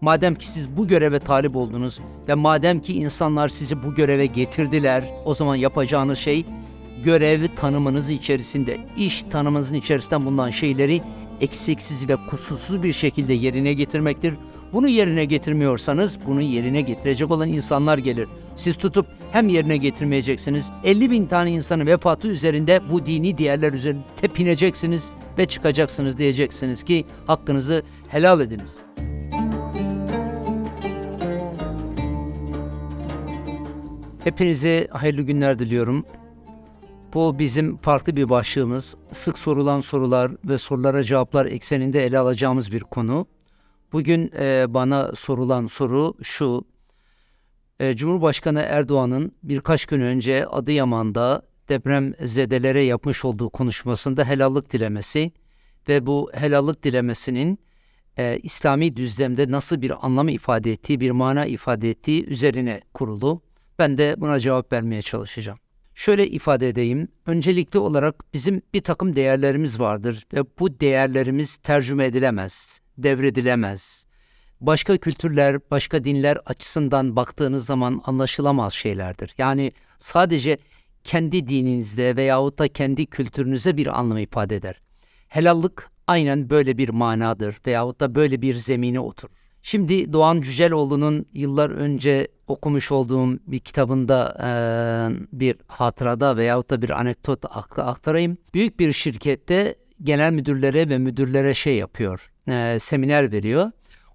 Madem ki siz bu göreve talip oldunuz ve madem ki insanlar sizi bu göreve getirdiler, o zaman yapacağınız şey görev tanımınız içerisinde, iş tanımınızın içerisinden bulunan şeyleri eksiksiz ve kusursuz bir şekilde yerine getirmektir. Bunu yerine getirmiyorsanız bunu yerine getirecek olan insanlar gelir. Siz tutup hem yerine getirmeyeceksiniz, 50 bin tane insanın vefatı üzerinde bu dini değerler üzerinde tepineceksiniz ve çıkacaksınız diyeceksiniz ki hakkınızı helal ediniz. Hepinize hayırlı günler diliyorum. Bu bizim farklı bir başlığımız. Sık sorulan sorular ve sorulara cevaplar ekseninde ele alacağımız bir konu. Bugün e, bana sorulan soru şu. E, Cumhurbaşkanı Erdoğan'ın birkaç gün önce Adıyaman'da depremzedelere yapmış olduğu konuşmasında helallik dilemesi ve bu helallik dilemesinin e, İslami düzlemde nasıl bir anlam ifade ettiği, bir mana ifade ettiği üzerine kurulu. Ben de buna cevap vermeye çalışacağım. Şöyle ifade edeyim. Öncelikli olarak bizim bir takım değerlerimiz vardır ve bu değerlerimiz tercüme edilemez, devredilemez. Başka kültürler, başka dinler açısından baktığınız zaman anlaşılamaz şeylerdir. Yani sadece kendi dininizde veyahut da kendi kültürünüze bir anlam ifade eder. Helallık aynen böyle bir manadır veyahut da böyle bir zemine oturur. Şimdi Doğan Cüceloğlu'nun yıllar önce okumuş olduğum bir kitabında e, bir hatırada veyahut da bir anekdot aktarayım. Büyük bir şirkette genel müdürlere ve müdürlere şey yapıyor, e, seminer veriyor.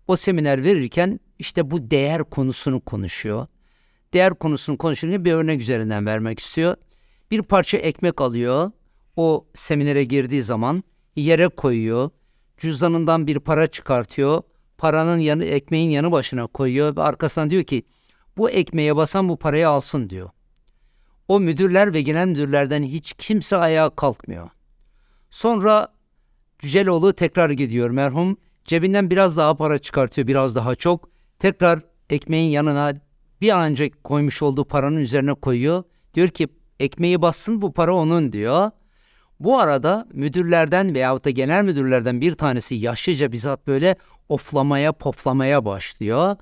O seminer verirken işte bu değer konusunu konuşuyor. Değer konusunu konuşurken bir örnek üzerinden vermek istiyor. Bir parça ekmek alıyor, o seminere girdiği zaman yere koyuyor, cüzdanından bir para çıkartıyor, paranın yanı ekmeğin yanı başına koyuyor ve arkasından diyor ki bu ekmeğe basan bu parayı alsın diyor. O müdürler ve genel müdürlerden hiç kimse ayağa kalkmıyor. Sonra Cüceloğlu tekrar gidiyor merhum. Cebinden biraz daha para çıkartıyor biraz daha çok. Tekrar ekmeğin yanına bir an önce koymuş olduğu paranın üzerine koyuyor. Diyor ki ekmeği bassın bu para onun diyor. Bu arada müdürlerden veyahut da genel müdürlerden bir tanesi yaşlıca bizzat böyle oflamaya poflamaya başlıyor.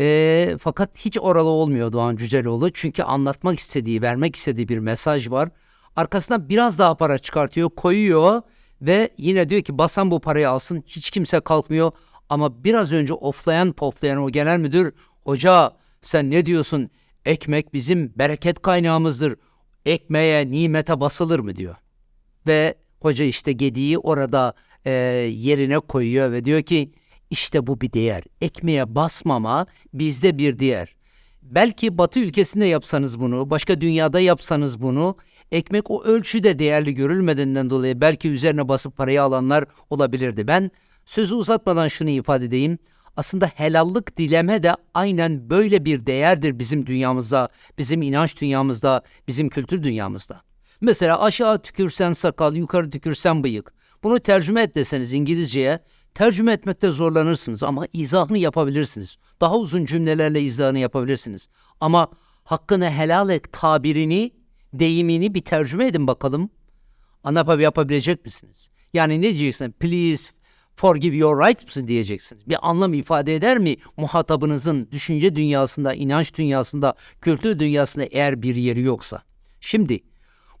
E, fakat hiç oralı olmuyor Doğan Cüceloğlu. Çünkü anlatmak istediği, vermek istediği bir mesaj var. Arkasından biraz daha para çıkartıyor, koyuyor ve yine diyor ki basan bu parayı alsın. Hiç kimse kalkmıyor. Ama biraz önce oflayan poflayan o genel müdür hoca sen ne diyorsun? Ekmek bizim bereket kaynağımızdır. Ekmeğe, nimete basılır mı diyor. Ve hoca işte gediği orada e, yerine koyuyor ve diyor ki işte bu bir değer. Ekmeğe basmama bizde bir değer. Belki Batı ülkesinde yapsanız bunu, başka dünyada yapsanız bunu, ekmek o ölçüde değerli görülmediğinden dolayı belki üzerine basıp parayı alanlar olabilirdi. Ben sözü uzatmadan şunu ifade edeyim. Aslında helallik dileme de aynen böyle bir değerdir bizim dünyamızda, bizim inanç dünyamızda, bizim kültür dünyamızda. Mesela aşağı tükürsen sakal, yukarı tükürsen bıyık. Bunu tercüme et deseniz İngilizceye tercüme etmekte zorlanırsınız ama izahını yapabilirsiniz. Daha uzun cümlelerle izahını yapabilirsiniz. Ama hakkını helal et tabirini, deyimini bir tercüme edin bakalım. Anapa yapabilecek misiniz? Yani ne diyeceksin? Please forgive your right mısın diyeceksiniz. Bir anlam ifade eder mi muhatabınızın düşünce dünyasında, inanç dünyasında, kültür dünyasında eğer bir yeri yoksa? Şimdi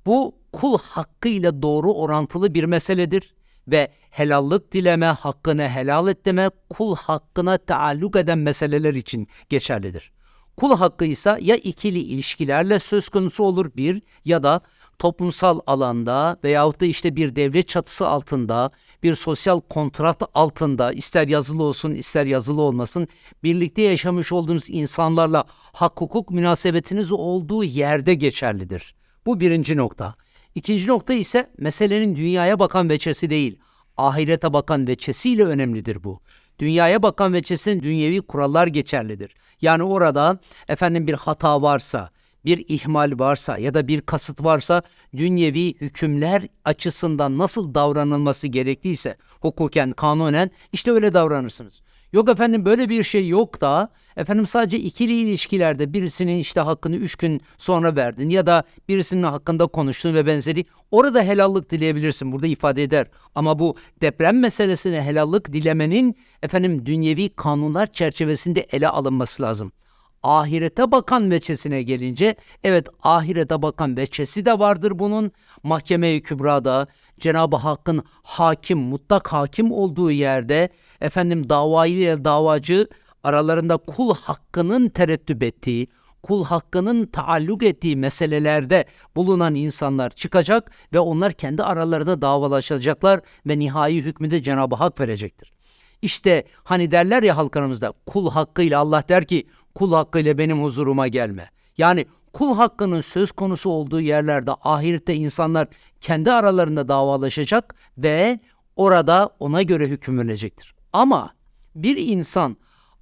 bu kul hakkıyla doğru orantılı bir meseledir ve helallik dileme, hakkını helal et kul hakkına taalluk eden meseleler için geçerlidir. Kul hakkı ise ya ikili ilişkilerle söz konusu olur bir ya da toplumsal alanda veyahut da işte bir devlet çatısı altında, bir sosyal kontrat altında ister yazılı olsun ister yazılı olmasın birlikte yaşamış olduğunuz insanlarla hak hukuk münasebetiniz olduğu yerde geçerlidir. Bu birinci nokta. İkinci nokta ise meselenin dünyaya bakan veçesi değil, ahirete bakan veçesiyle önemlidir bu. Dünyaya bakan veçesinin dünyevi kurallar geçerlidir. Yani orada efendim bir hata varsa, bir ihmal varsa ya da bir kasıt varsa dünyevi hükümler açısından nasıl davranılması gerekliyse hukuken, kanunen işte öyle davranırsınız. Yok efendim böyle bir şey yok da efendim sadece ikili ilişkilerde birisinin işte hakkını üç gün sonra verdin ya da birisinin hakkında konuştun ve benzeri orada helallik dileyebilirsin burada ifade eder. Ama bu deprem meselesine helallik dilemenin efendim dünyevi kanunlar çerçevesinde ele alınması lazım. Ahirete bakan veçesine gelince evet ahirete bakan veçesi de vardır bunun. Mahkeme-i Kübra'da Cenab-ı Hakk'ın hakim, mutlak hakim olduğu yerde efendim davayı ile davacı aralarında kul hakkının tereddüt ettiği, kul hakkının taalluk ettiği meselelerde bulunan insanlar çıkacak ve onlar kendi aralarında davalaşacaklar ve nihai hükmü de Cenab-ı Hak verecektir. İşte hani derler ya halkımızda kul hakkıyla Allah der ki kul hakkıyla benim huzuruma gelme. Yani kul hakkının söz konusu olduğu yerlerde ahirette insanlar kendi aralarında davalaşacak ve orada ona göre hüküm verilecektir. Ama bir insan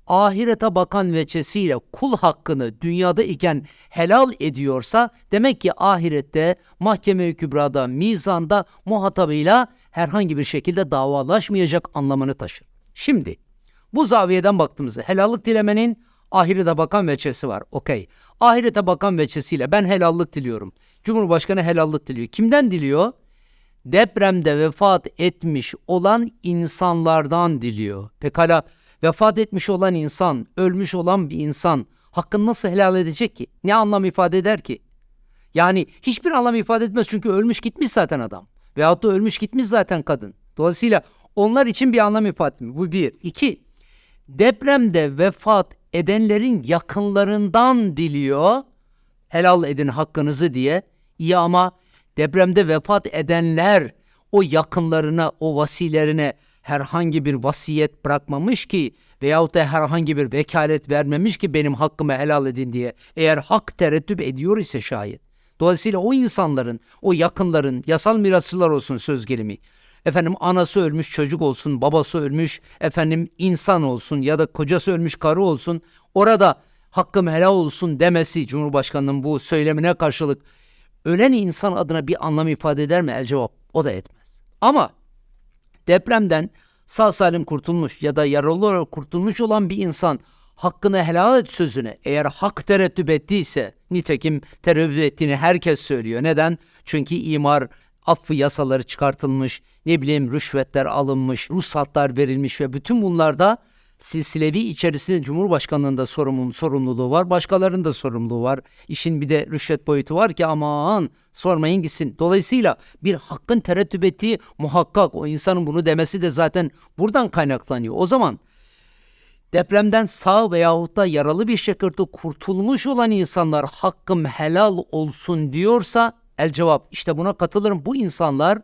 ahirete bakan veçesiyle kul hakkını dünyada iken helal ediyorsa demek ki ahirette mahkeme-i kübrada, mizanda muhatabıyla herhangi bir şekilde davalaşmayacak anlamını taşır. Şimdi bu zaviyeden baktığımızda helallik dilemenin ahirete bakan veçesi var. Okey. Ahirete bakan veçesiyle ben helallik diliyorum. Cumhurbaşkanı helallik diliyor. Kimden diliyor? Depremde vefat etmiş olan insanlardan diliyor. Pekala vefat etmiş olan insan, ölmüş olan bir insan hakkını nasıl helal edecek ki? Ne anlam ifade eder ki? Yani hiçbir anlam ifade etmez çünkü ölmüş gitmiş zaten adam. Veyahut da ölmüş gitmiş zaten kadın. Dolayısıyla onlar için bir anlam ifade etmiyor. Bu bir. İki, depremde vefat edenlerin yakınlarından diliyor. Helal edin hakkınızı diye. İyi ama depremde vefat edenler o yakınlarına, o vasilerine herhangi bir vasiyet bırakmamış ki veyahut da herhangi bir vekalet vermemiş ki benim hakkımı helal edin diye. Eğer hak tereddüt ediyor ise şayet. Dolayısıyla o insanların, o yakınların, yasal mirasçılar olsun söz gelimi. Efendim anası ölmüş çocuk olsun, babası ölmüş, efendim insan olsun ya da kocası ölmüş karı olsun. Orada hakkım helal olsun demesi Cumhurbaşkanı'nın bu söylemine karşılık ölen insan adına bir anlam ifade eder mi? El cevap o da etmez. Ama depremden sağ salim kurtulmuş ya da yaralı olarak kurtulmuş olan bir insan hakkını helal et sözüne eğer hak tereddüt ettiyse nitekim tereddüt ettiğini herkes söylüyor. Neden? Çünkü imar affı yasaları çıkartılmış, ne bileyim rüşvetler alınmış, ruhsatlar verilmiş ve bütün bunlarda silsilevi içerisinde Cumhurbaşkanlığında sorumluluğu, sorumluluğu var. Başkalarının da sorumluluğu var. İşin bir de rüşvet boyutu var ki aman sormayın gitsin. Dolayısıyla bir hakkın tereddüt ettiği muhakkak o insanın bunu demesi de zaten buradan kaynaklanıyor. O zaman depremden sağ veyahut da yaralı bir şekilde kurtulmuş olan insanlar hakkım helal olsun diyorsa el cevap işte buna katılırım. Bu insanlar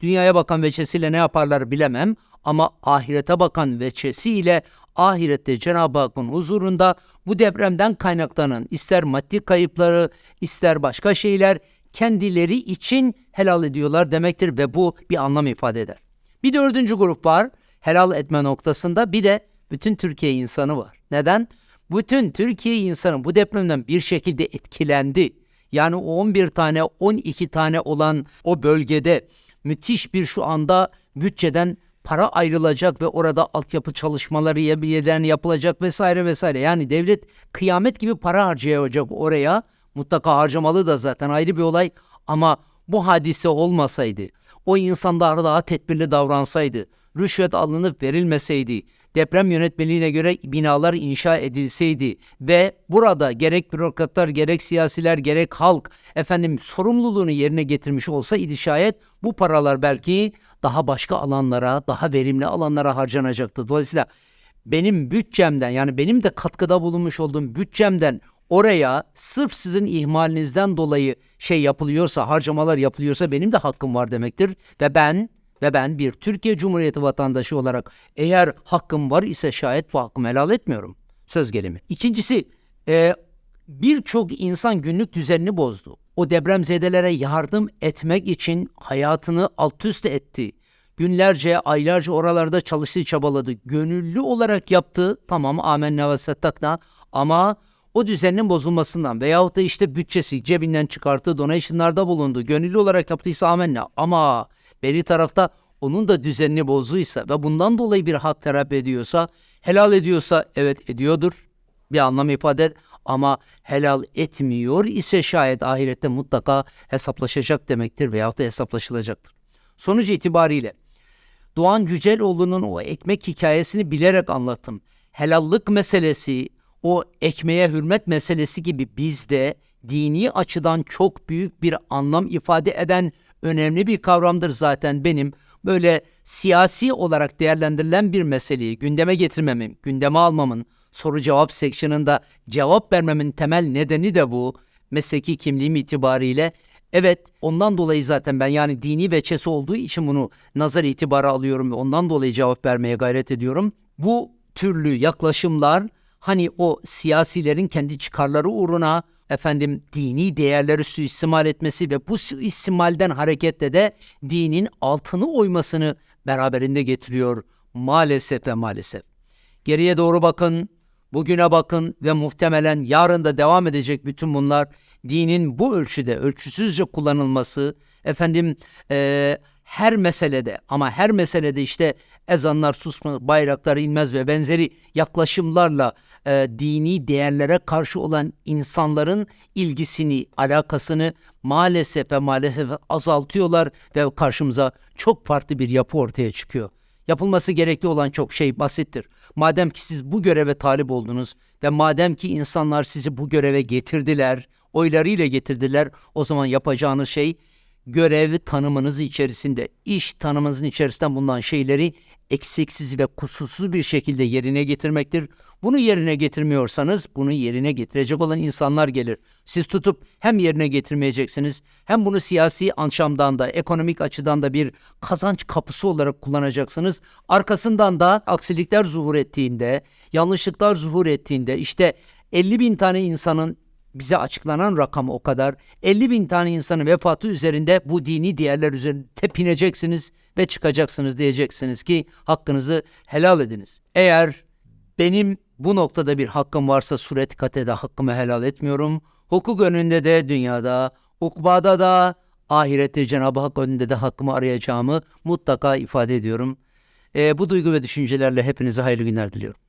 dünyaya bakan veçesiyle ne yaparlar bilemem ama ahirete bakan veçesiyle ahirette Cenab-ı Hakk'ın huzurunda bu depremden kaynaklanan ister maddi kayıpları ister başka şeyler kendileri için helal ediyorlar demektir ve bu bir anlam ifade eder. Bir dördüncü grup var helal etme noktasında bir de bütün Türkiye insanı var. Neden? Bütün Türkiye insanı bu depremden bir şekilde etkilendi. Yani o 11 tane 12 tane olan o bölgede müthiş bir şu anda bütçeden para ayrılacak ve orada altyapı çalışmaları yeniden yapılacak vesaire vesaire. Yani devlet kıyamet gibi para harcayacak oraya. Mutlaka harcamalı da zaten ayrı bir olay ama bu hadise olmasaydı, o insanlar daha tedbirli davransaydı, rüşvet alınıp verilmeseydi, deprem yönetmeliğine göre binalar inşa edilseydi ve burada gerek bürokratlar, gerek siyasiler, gerek halk efendim sorumluluğunu yerine getirmiş olsaydı şayet bu paralar belki daha başka alanlara, daha verimli alanlara harcanacaktı. Dolayısıyla benim bütçemden yani benim de katkıda bulunmuş olduğum bütçemden oraya sırf sizin ihmalinizden dolayı şey yapılıyorsa, harcamalar yapılıyorsa benim de hakkım var demektir ve ben ve ben bir Türkiye Cumhuriyeti vatandaşı olarak eğer hakkım var ise şayet bu hakkımı helal etmiyorum. Söz gelimi. İkincisi e, birçok insan günlük düzenini bozdu. O depremzedelere yardım etmek için hayatını alt üst etti. Günlerce, aylarca oralarda çalıştı, çabaladı. Gönüllü olarak yaptı. Tamam amenna ve settakna ama o düzenin bozulmasından veyahut da işte bütçesi cebinden çıkarttığı donationlarda bulundu. Gönüllü olarak yaptıysa amenna ama beri tarafta onun da düzenini bozduysa ve bundan dolayı bir hak talep ediyorsa Helal ediyorsa evet ediyordur. Bir anlam ifade eder. Ama helal etmiyor ise şayet ahirette mutlaka hesaplaşacak demektir veyahut da hesaplaşılacaktır. Sonuç itibariyle Doğan Cüceloğlu'nun o ekmek hikayesini bilerek anlattım. Helallık meselesi, o ekmeğe hürmet meselesi gibi bizde dini açıdan çok büyük bir anlam ifade eden önemli bir kavramdır zaten benim böyle siyasi olarak değerlendirilen bir meseleyi gündeme getirmemin, gündeme almamın, soru cevap seksiyonunda cevap vermemin temel nedeni de bu. Mesleki kimliğim itibariyle Evet ondan dolayı zaten ben yani dini veçesi olduğu için bunu nazar itibara alıyorum ve ondan dolayı cevap vermeye gayret ediyorum. Bu türlü yaklaşımlar hani o siyasilerin kendi çıkarları uğruna efendim dini değerleri suistimal etmesi ve bu suistimalden hareketle de dinin altını oymasını beraberinde getiriyor maalesef ve maalesef. Geriye doğru bakın, bugüne bakın ve muhtemelen yarın da devam edecek bütün bunlar dinin bu ölçüde ölçüsüzce kullanılması, efendim eee her meselede ama her meselede işte ezanlar susmaz, bayraklar inmez ve benzeri yaklaşımlarla e, dini değerlere karşı olan insanların ilgisini, alakasını maalesef ve maalesef azaltıyorlar ve karşımıza çok farklı bir yapı ortaya çıkıyor. Yapılması gerekli olan çok şey basittir. Madem ki siz bu göreve talip oldunuz ve madem ki insanlar sizi bu göreve getirdiler, oylarıyla getirdiler, o zaman yapacağınız şey görev tanımınız içerisinde, iş tanımınızın içerisinden bulunan şeyleri eksiksiz ve kusursuz bir şekilde yerine getirmektir. Bunu yerine getirmiyorsanız bunu yerine getirecek olan insanlar gelir. Siz tutup hem yerine getirmeyeceksiniz hem bunu siyasi anşamdan da ekonomik açıdan da bir kazanç kapısı olarak kullanacaksınız. Arkasından da aksilikler zuhur ettiğinde, yanlışlıklar zuhur ettiğinde işte 50 bin tane insanın bize açıklanan rakam o kadar. 50 bin tane insanın vefatı üzerinde bu dini değerler üzerinde tepineceksiniz ve çıkacaksınız diyeceksiniz ki hakkınızı helal ediniz. Eğer benim bu noktada bir hakkım varsa suret katede hakkımı helal etmiyorum. Hukuk önünde de dünyada, ukbada da, ahirette Cenab-ı Hak önünde de hakkımı arayacağımı mutlaka ifade ediyorum. E, bu duygu ve düşüncelerle hepinize hayırlı günler diliyorum.